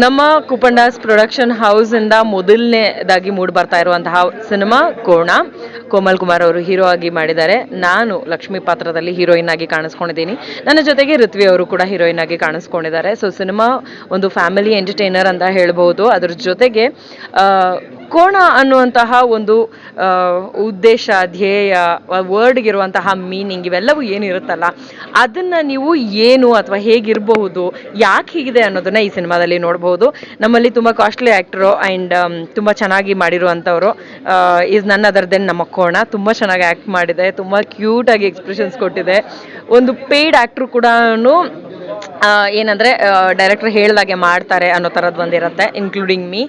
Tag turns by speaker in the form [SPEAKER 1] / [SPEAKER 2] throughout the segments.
[SPEAKER 1] ನಮ್ಮ ಕುಪಂಡಾಸ್ production house ಇಂದ ಮೊದಲನೇದಾಗಿ ಮೂಡ್ ಬರ್ತಾ ಇರುವಂತಹ ಸಿನಿಮಾ ಕೋಣ. ಕೋಮಲ್ ಕುಮಾರ್ ಅವರು ಹೀರೋ ಆಗಿ ಮಾಡಿದ್ದಾರೆ. ನಾನು ಲಕ್ಷ್ಮಿ ಪಾತ್ರದಲ್ಲಿ ಹೀರೋಯಿನ್ ಆಗಿ ಕಾಣಿಸ್ಕೊಂಡಿದ್ದೀನಿ. ನನ್ನ ಜೊತೆಗೆ ಋತ್ವಿ ಅವರು ಕೂಡ ಹೀರೋಯಿನ್ ಆಗಿ ಕಾಣಿಸ್ಕೊಂಡಿದ್ದಾರೆ. ಸೊ ಸಿನಿಮಾ ಒಂದು ಫ್ಯಾಮಿಲಿ ಎಂಟರ್ಟೈನರ್ ಅಂತ ಹೇಳ್ಬೋದು. ಅದ್ರ ಜೊತೆಗೆ ಆ, ಕೋಣ ಅನ್ನುವಂತಹ ಒಂದು ಉದ್ದೇಶ ಧ್ಯೇಯ ವರ್ಡ್ಗಿರುವಂತಹ ಮೀನಿಂಗ್ ಇವೆಲ್ಲವೂ ಏನಿರುತ್ತಲ್ಲ ಅದನ್ನು ನೀವು ಏನು ಅಥವಾ ಹೇಗಿರಬಹುದು ಯಾಕೆ ಹೀಗಿದೆ ಅನ್ನೋದನ್ನ ಈ ಸಿನಿಮಾದಲ್ಲಿ ನೋಡಬಹುದು. ನಮ್ಮಲ್ಲಿ ತುಂಬ ಕಾಸ್ಟ್ಲಿ ಆ್ಯಕ್ಟ್ರು ಆ್ಯಂಡ್ ತುಂಬ ಚೆನ್ನಾಗಿ ಮಾಡಿರುವಂಥವರು ಈಸ್ ನನ್ನ ಅದರ್ ದೆನ್ ನಮ್ಮ ಕೋಣ. ತುಂಬ ಚೆನ್ನಾಗಿ ಆ್ಯಕ್ಟ್ ಮಾಡಿದೆ ತುಂಬ ಕ್ಯೂಟಾಗಿ ಎಕ್ಸ್ಪ್ರೆಷನ್ಸ್ ಕೊಟ್ಟಿದೆ. ಒಂದು ಪೇಯ್ಡ್ ಆ್ಯಕ್ಟ್ರು ಕೂಡ ಏನಂದ್ರೆ ಡೈರೆಕ್ಟರ್ ಹೇಳ್ದಾಗೆ ಮಾಡ್ತಾರೆ ಅನ್ನೋ ಥರದ್ದು ಒಂದಿರುತ್ತೆ ಇನ್ಕ್ಲೂಡಿಂಗ್ ಮೀ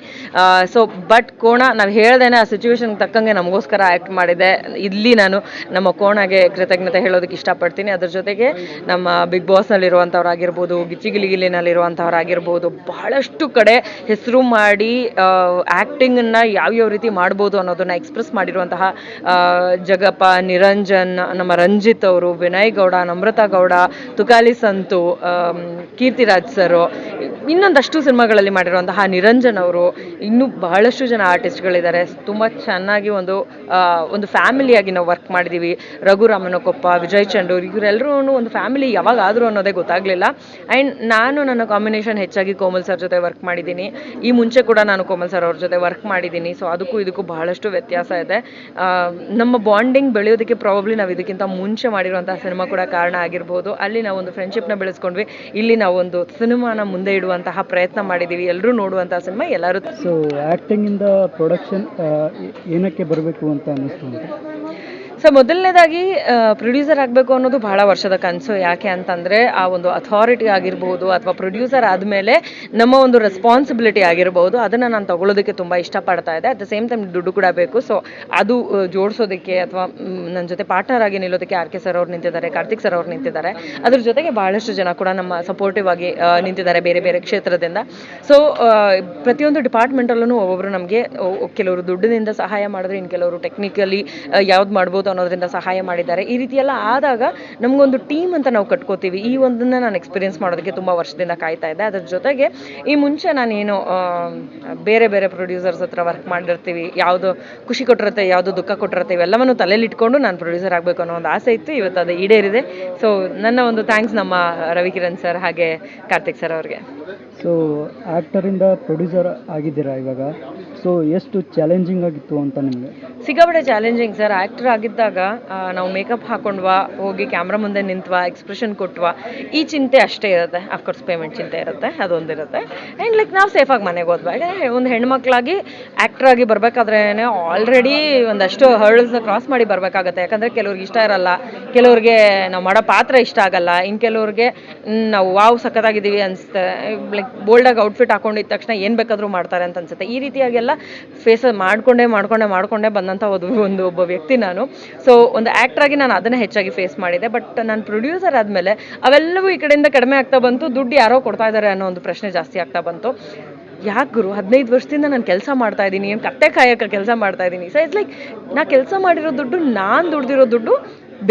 [SPEAKER 1] ಸೊ ಬಟ್ ಕೋಣ, ನಾವು ಹೇಳ್ದೇನೆ ಆ ಸಿಚುವೇಶನ್ ತಕ್ಕಂಗೆ ನಮಗೋಸ್ಕರ ಆ್ಯಕ್ಟ್ ಮಾಡಿದೆ. ಇಲ್ಲಿ ನಾನು ನಮ್ಮ ಕೋಣಗೆ ಕೃತಜ್ಞತೆ ಹೇಳೋದಕ್ಕೆ ಇಷ್ಟಪಡ್ತೀನಿ. ಅದ್ರ ಜೊತೆಗೆ ನಮ್ಮ ಬಿಗ್ ಬಾಸ್ನಲ್ಲಿರುವಂಥವ್ರಾಗಿರ್ಬೋದು ಗಿಚ್ಚಿಗಿಲಿಗಿಲಿನಲ್ಲಿರುವಂಥವ್ರಾಗಿರ್ಬೋದು, ಬಹಳಷ್ಟು ಕಡೆ ಹೆಸರು ಮಾಡಿ ಆ್ಯಕ್ಟಿಂಗನ್ನು ಯಾವ್ಯಾವ ರೀತಿ ಮಾಡ್ಬೋದು ಅನ್ನೋದನ್ನು ಎಕ್ಸ್ಪ್ರೆಸ್ ಮಾಡಿರುವಂತಹ ಜಗಪ್ಪ, ನಿರಂಜನ್, ನಮ್ಮ ರಂಜಿತ್ ಅವರು, ವಿನಯ್ ಗೌಡ, ನಮ್ರತಾ ಗೌಡ, ತುಕಾಲಿ ಸಂತು ಕೀರ್ತಿರಾಜ್ ಸರು, ಇನ್ನೊಂದಷ್ಟು ಸಿನಿಮಾಗಳಲ್ಲಿ ಮಾಡಿರುವಂತಹ ನಿರಂಜನ್ ಅವರು, ಇನ್ನೂ ಬಹಳಷ್ಟು ಜನ ಆರ್ಟಿಸ್ಟ್ಗಳಿದ್ದಾರೆ. ತುಂಬ ಚೆನ್ನಾಗಿ ಒಂದು ಒಂದು ಫ್ಯಾಮಿಲಿಯಾಗಿ ನಾವು ವರ್ಕ್ ಮಾಡಿದ್ದೀವಿ ರಘು ರಾಮನಕೊಪ್ಪ ವಿಜಯ್ ಚಂಡೂರ್ ಇವರೆಲ್ಲರೂ ಒಂದು ಫ್ಯಾಮಿಲಿ ಯಾವಾಗಾದರೂ ಅನ್ನೋದೇ ಗೊತ್ತಾಗಲಿಲ್ಲ. ಆ್ಯಂಡ್ ನಾನು ನನ್ನ ಕಾಂಬಿನೇಷನ್ ಹೆಚ್ಚಾಗಿ ಕೋಮಲ್ ಸರ್ ಜೊತೆ ವರ್ಕ್ ಮಾಡಿದ್ದೀನಿ. ಈ ಮುಂಚೆ ಕೂಡ ನಾನು ಕೋಮಲ್ ಸರ್ ಅವ್ರ ಜೊತೆ ವರ್ಕ್ ಮಾಡಿದ್ದೀನಿ. ಸೊ ಅದಕ್ಕೂ ಇದಕ್ಕೂ ಬಹಳಷ್ಟು ವ್ಯತ್ಯಾಸ ಇದೆ. ನಮ್ಮ ಬಾಂಡಿಂಗ್ ಬೆಳೆಯೋದಕ್ಕೆ ಪ್ರಾಬಬ್ಲಿ ನಾವು ಇದಕ್ಕಿಂತ ಮುಂಚೆ ಮಾಡಿರುವಂತಹ ಸಿನಿಮಾ ಕೂಡ ಕಾರಣ ಆಗಿರ್ಬೋದು. ಅಲ್ಲಿ ನಾವು ಒಂದು ಫ್ರೆಂಡ್ಶಿಪ್ನ ಬೆಳೆಸ್ಕೊಂಡ್ವಿ. ಇಲ್ಲಿ ನಾವು ಒಂದು ಸಿನಿಮಾನ ಮುಂದೆ ಇಡುವಂತಹ ಪ್ರಯತ್ನ ಮಾಡಿದ್ದೀವಿ. ಎಲ್ಲರೂ ನೋಡುವಂತಹ ಸಿನಿಮಾ ಎಲ್ಲರೂ
[SPEAKER 2] ಸೊ ಆ್ಯಕ್ಟಿಂಗಿಂದ ಪ್ರೊಡಕ್ಷನ್ ಏನಕ್ಕೆ ಬರಬೇಕು ಅಂತ ಅನ್ನಿಸ್ತು
[SPEAKER 1] ಸೊ ಮೊದಲನೇದಾಗಿ ಪ್ರೊಡ್ಯೂಸರ್ ಆಗಬೇಕು ಅನ್ನೋದು ಬಹಳ ವರ್ಷದ ಕನಸು. ಯಾಕೆ ಅಂತಂದರೆ, ಆ ಒಂದು ಅಥಾರಿಟಿ ಆಗಿರ್ಬೋದು ಅಥವಾ ಪ್ರೊಡ್ಯೂಸರ್ ಆದಮೇಲೆ ನಮ್ಮ ಒಂದು ರೆಸ್ಪಾನ್ಸಿಬಿಲಿಟಿ ಆಗಿರ್ಬೋದು, ಅದನ್ನು ನಾನು ತಗೊಳ್ಳೋದಕ್ಕೆ ತುಂಬ ಇಷ್ಟಪಡ್ತಾ ಇದೆ ಅಟ್ ದ ಸೇಮ್ ಟೈಮ್ ದುಡ್ಡು ಕೂಡ ಬೇಕು. ಸೊ ಅದು ಜೋಡಿಸೋದಕ್ಕೆ ಅಥವಾ ನನ್ನ ಜೊತೆ ಪಾರ್ಟ್ನರ್ ಆಗಿ ನಿಲ್ಲೋದಕ್ಕೆ ಆರ್ ಕೆ ಸರ್ ಅವ್ರು ನಿಂತಿದ್ದಾರೆ, ಕಾರ್ತಿಕ್ ಸರ್ ಅವ್ರು ನಿಂತಿದ್ದಾರೆ. ಅದ್ರ ಜೊತೆಗೆ ಬಹಳಷ್ಟು ಜನ ಕೂಡ ನಮ್ಮ ಸಪೋರ್ಟಿವ್ ಆಗಿ ನಿಂತಿದ್ದಾರೆ ಬೇರೆ ಬೇರೆ ಕ್ಷೇತ್ರದಿಂದ. ಸೊ ಪ್ರತಿಯೊಂದು ಡಿಪಾರ್ಟ್ಮೆಂಟಲ್ಲೂ ಒಬ್ಬೊಬ್ಬರು ನಮಗೆ ಕೆಲವರು ದುಡ್ಡಿನಿಂದ ಸಹಾಯ ಮಾಡಿದ್ರೆ ಇನ್ನು ಕೆಲವರು ಟೆಕ್ನಿಕಲಿ ಯಾವ್ದು ಮಾಡ್ಬೋದು ಅನ್ನೋದ್ರಿಂದ ಸಹಾಯ ಮಾಡಿದ್ದಾರೆ. ಈ ರೀತಿ ಎಲ್ಲ ಆದಾಗ ನಮಗೊಂದು ಟೀಮ್ ಅಂತ ನಾವು ಕಟ್ಕೋತೀವಿ. ಈ ಒಂದನ್ನ ನಾನು ಎಕ್ಸ್ಪೀರಿಯನ್ಸ್ ಮಾಡೋದಕ್ಕೆ ತುಂಬ ವರ್ಷದಿಂದ ಕಾಯ್ತಾ ಇದ್ದೆ. ಅದ್ರ ಜೊತೆಗೆ ಈ ಮುಂಚೆ ನಾನೇನು ಬೇರೆ ಬೇರೆ ಪ್ರೊಡ್ಯೂಸರ್ಸ್ ಹತ್ರ ವರ್ಕ್ ಮಾಡಿರ್ತೀವಿ. ಯಾವುದು ಖುಷಿ ಕೊಟ್ಟಿರುತ್ತೆ, ಯಾವುದು ದುಃಖ ಕೊಟ್ಟಿರುತ್ತೆ, ಇವೆಲ್ಲವನ್ನು ತಲೆಯಲ್ಲಿ ಇಟ್ಕೊಂಡು ನಾನು ಪ್ರೊಡ್ಯೂಸರ್ ಆಗಬೇಕು ಅನ್ನೋ ಒಂದು ಆಸೆ ಇತ್ತು. ಇವತ್ತು ಅದು ಈಡೇರಿದೆ. ಸೊ ನನ್ನ ಒಂದು ಥ್ಯಾಂಕ್ಸ್ ನಮ್ಮ ರವಿಕಿರಣ್ ಸರ್ ಹಾಗೆ ಕಾರ್ತಿಕ್ ಸರ್ ಅವ್ರಿಗೆ.
[SPEAKER 2] ಸೊ ಆ್ಯಕ್ಟರಿಂದ ಪ್ರೊಡ್ಯೂಸರ್ ಆಗಿದ್ದೀರಾ ಇವಾಗ? ಸೊ ಎಷ್ಟು ಚಾಲೆಂಜಿಂಗ್ ಆಗಿತ್ತು ಅಂತ ನಿಮಗೆ?
[SPEAKER 1] ಸಿಕ್ಕಾಪಟ್ಟೆ ಚಾಲೆಂಜಿಂಗ್ ಸರ್ ಆ್ಯಕ್ಟರ್ ಆಗಿದ್ದಾಗ ನಾವು ಮೇಕಪ್ ಹಾಕೊಂಡ್ವಾ, ಹೋಗಿ ಕ್ಯಾಮ್ರಾ ಮುಂದೆ ನಿಂತ್ವಾ ಎಕ್ಸ್ಪ್ರೆಷನ್ ಕೊಟ್ವಾ. ಈ ಚಿಂತೆ ಅಷ್ಟೇ ಇರುತ್ತೆ. ಅಫ್ಕೋರ್ಸ್ ಪೇಮೆಂಟ್ ಚಿಂತೆ ಇರುತ್ತೆ. ಅದೊಂದಿರುತ್ತೆ ಆ್ಯಂಡ್ ಲೈಕ್ ನಾವು ಸೇಫಾಗಿ ಮನೆಗೆ ಹೋದ್ವಾ. ಒಂದು ಹೆಣ್ಮಕ್ಳಾಗಿ ಆ್ಯಕ್ಟರ್ ಆಗಿ ಬರಬೇಕಾದ್ರೆ ಆಲ್ರೆಡಿ ಒಂದಷ್ಟು ಹರ್ಡಲ್ಸ್ನ ಕ್ರಾಸ್ ಮಾಡಿ ಬರಬೇಕಾಗತ್ತೆ. ಯಾಕಂದರೆ ಕೆಲವ್ರಿಗೆ ಇಷ್ಟ ಇರಲ್ಲ. ಕೆಲವ್ರಿಗೆ ನಾವು ಮಾಡೋ ಪಾತ್ರ ಇಷ್ಟ ಆಗಲ್ಲ. ಇನ್ನು ಕೆಲವ್ರಿಗೆ ನಾವು ವಾವ್ ಸಖತ್ತಾಗಿದ್ದೀವಿ ಅನಿಸುತ್ತೆ ಲೈಕ್ ಬೋಲ್ಡಾಗಿ ಔಟ್ಫಿಟ್ ಹಾಕೊಂಡಿದ್ದ ತಕ್ಷಣ ಏನು ಬೇಕಾದರೂ ಮಾಡ್ತಾರೆ ಅಂತ ಅನ್ಸುತ್ತೆ. ಈ ರೀತಿಯಾಗೆಲ್ಲ ಫೇಸ್ ಮಾಡಿಕೊಂಡೇ, ಮಾಡ್ಕೊಂಡೇ ಮಾಡ್ಕೊಂಡೇ ಬಂದಂಥ ಒಂದು ಒಂದು ಒಬ್ಬ ವ್ಯಕ್ತಿ ನಾನು. ಸೊ ಒಂದು ಆ್ಯಕ್ಟ್ರಾಗಿ ನಾನು ಅದನ್ನೇ ಹೆಚ್ಚಾಗಿ ಫೇಸ್ ಮಾಡಿದೆ. ಬಟ್ ನಾನು ಪ್ರೊಡ್ಯೂಸರ್ ಆದಮೇಲೆ ಅವೆಲ್ಲವೂ ಈ ಕಡೆಯಿಂದ ಕಡಿಮೆ ಆಗ್ತಾ ಬಂತು. ದುಡ್ಡು ಯಾರೋ ಕೊಡ್ತಾ ಇದ್ದಾರೆ ಅನ್ನೋ ಒಂದು ಪ್ರಶ್ನೆ ಜಾಸ್ತಿ ಆಗ್ತಾ ಬಂತು. ಯಾಕೆ ಗುರು? ಹದಿನೈದು ವರ್ಷದಿಂದ ನಾನು ಕೆಲಸ ಮಾಡ್ತಾ ಇದ್ದೀನಿ. ಏನು ಕತ್ತೆ ಕಾಯಕ್ಕೆ ಕೆಲಸ ಮಾಡ್ತಾ ಇದ್ದೀನಿ. ಸೊ ಇಟ್ಸ್ ಲೈಕ್ ನಾ ಕೆಲಸ ಮಾಡಿರೋ ದುಡ್ಡು, ನಾನು ದುಡ್ದಿರೋ ದುಡ್ಡು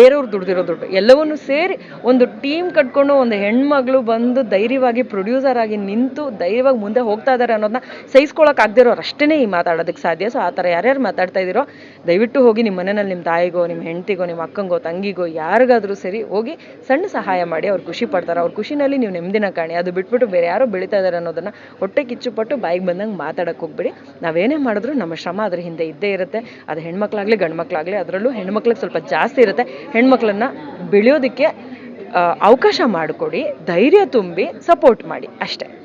[SPEAKER 1] ಬೇರೆಯವ್ರು ದುಡ್ದಿರೋ ದುಡ್ಡು. ಎಲ್ಲವನ್ನೂ ಸೇರಿ ಒಂದು ಟೀಮ್ ಕಟ್ಕೊಂಡು ಒಂದು ಹೆಣ್ಮಗಳು ಬಂದು ಧೈರ್ಯವಾಗಿ ಪ್ರೊಡ್ಯೂಸರ್ ಆಗಿ ನಿಂತು ಧೈರ್ಯವಾಗಿ ಮುಂದೆ ಹೋಗ್ತಾ ಇದ್ದಾರೆ ಅನ್ನೋದನ್ನ ಸಹಿಸ್ಕೊಳಕ್ಕೆ ಆಗದಿರೋರು ಅಷ್ಟೇ ಈ ಮಾತಾಡೋದಕ್ಕೆ ಸಾಧ್ಯ. ಸೊ ಆ ಥರ ಯಾರ್ಯಾರು ಮಾತಾಡ್ತಾ ಇದ್ದೀರೋ, ದಯವಿಟ್ಟು ಹೋಗಿ ನಿಮ್ಮ ಮನೆಯಲ್ಲಿ ನಿಮ್ಮ ತಾಯಿಗೋ ನಿಮ್ಮ ಹೆಂಡತಿಗೋ ನಿಮ್ಮ ಅಕ್ಕಂಗೋ, ತಂಗಿಗೋ, ಯಾರಿಗಾದರೂ ಸರಿ ಹೋಗಿ ಸಣ್ಣ ಸಹಾಯ ಮಾಡಿ ಅವ್ರು ಖುಷಿ ಪಡ್ತಾರೆ. ಅವ್ರ ಖುಷಿನಲ್ಲಿ ನೀವು ನೆಮ್ಮದಿನ ಕಾಣಿ. ಅದು ಬಿಟ್ಬಿಟ್ಟು ಬೇರೆ ಯಾರೋ ಬೆಳೀತಾ ಇದ್ದಾರೆ ಅನ್ನೋದನ್ನು ಹೊಟ್ಟೆ ಕಿಚ್ಚುಪಟ್ಟು ಬಾಯಿಗೆ ಬಂದಂಗೆ ಮಾತಾಡಕ್ಕೆ ಹೋಗ್ಬಿಡಿ. ನಾವೇನೇ ಮಾಡಿದ್ರು ನಮ್ಮ ಶ್ರಮ ಅದ್ರ ಹಿಂದೆ ಇದ್ದೇ ಇರುತ್ತೆ. ಅದು ಹೆಣ್ಮಕ್ಳಾಗಲಿ ಗಂಡು ಮಕ್ಕಳಾಗಲಿ ಅದರಲ್ಲೂ ಹೆಣ್ಮಕ್ಳಿಗೆ ಸ್ವಲ್ಪ ಜಾಸ್ತಿ ಇರುತ್ತೆ. ಹೆಣ್ಮಕ್ಳನ್ನ ಬೆಳೆಯೋದಕ್ಕೆ ಅವಕಾಶ ಮಾಡಿಕೊಡಿ ಧೈರ್ಯ ತುಂಬಿ ಸಪೋರ್ಟ್ ಮಾಡಿ ಅಷ್ಟೇ.